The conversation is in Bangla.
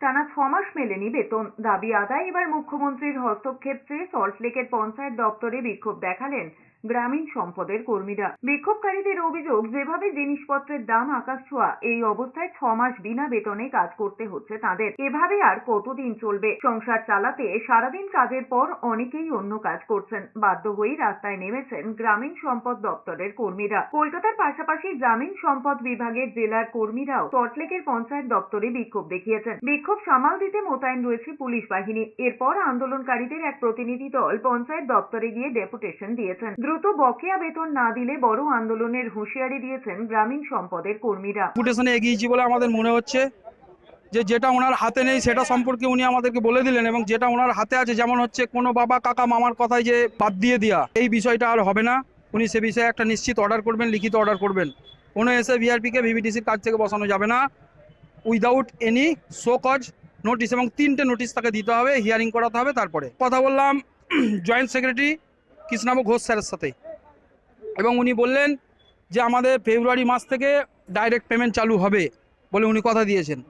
টানা ছ মাস মেলেনি বেতন। দাবি আদায় এবার মুখ্যমন্ত্রীর হস্তক্ষেপ চেয়ে সল্টলেকের পঞ্চায়েত দপ্তরে বিক্ষোভ দেখালেন গ্রামীণ সম্পদের কর্মীরা। বিক্ষোভকারীদের অভিযোগ, যেভাবে জিনিসপত্রের দাম আকাশ ছোঁয়া, এই অবস্থায় ছ মাস বিনা বেতনে কাজ করতে হচ্ছে তাদের। এভাবে আর কতদিন চলবে? সংসার চালাতে সারাদিন কাজের পর অনেকেই অন্য কাজ করছেন। বাধ্য হয়েই রাস্তায় নেমেছেন গ্রামীণ সম্পদ দপ্তরের কর্মীরা। কলকাতার পাশাপাশি গ্রামীণ সম্পদ বিভাগের জেলার কর্মীরাও সল্টলেকের পঞ্চায়েত দপ্তরে বিক্ষোভ দেখিয়েছেন। বিক্ষোভ সামাল দিতে মোতায়েন রয়েছে পুলিশ বাহিনী। এরপর আন্দোলনকারীদের এক প্রতিনিধি দল পঞ্চায়েত দপ্তরে গিয়ে ডেপুটেশন দিয়েছেন। দ্রুত বকেয়া বেতন না দিলে বড় আন্দোলনের হুঁশিয়ারি দিয়েছেন গ্রামীণ সম্পদের কর্মীরা। ডেপুটেশনে এগিয়েছি বলে আমাদের মনে হচ্ছে যে যেটা ওনার হাতে নেই সেটা সম্পর্কে উনি আমাদেরকে বলে দিলেন এবং যেটা ওনার হাতে আছে যেমন হচ্ছে কোনো বাবা, কাকা, মামার কথায় যে বাদ দিয়ে দেওয়া এই বিষয়টা আর হবে না। উনি সে বিষয়ে একটা নিশ্চিত অর্ডার করবেন, লিখিত অর্ডার করবেন। কোনো এসে ভিআরপিকে ভিভিটিসির কাছ থেকে বসানো যাবে না। Without any show cause notice এবং তিনটে নোটিশ তাকে দিতে হবে হিয়ারিং করাতে হবে, তারপরে। কথা বললাম জয়েন্ট সেক্রেটারি কৃষ্ণাব ঘোষ স্যারের সাথে। এবং উনি বললেন যে আমাদের ফেব্রুয়ারি মাস থেকে ডাইরেক্ট পেমেন্ট চালু হবে বলে উনি কথা দিয়েছেন।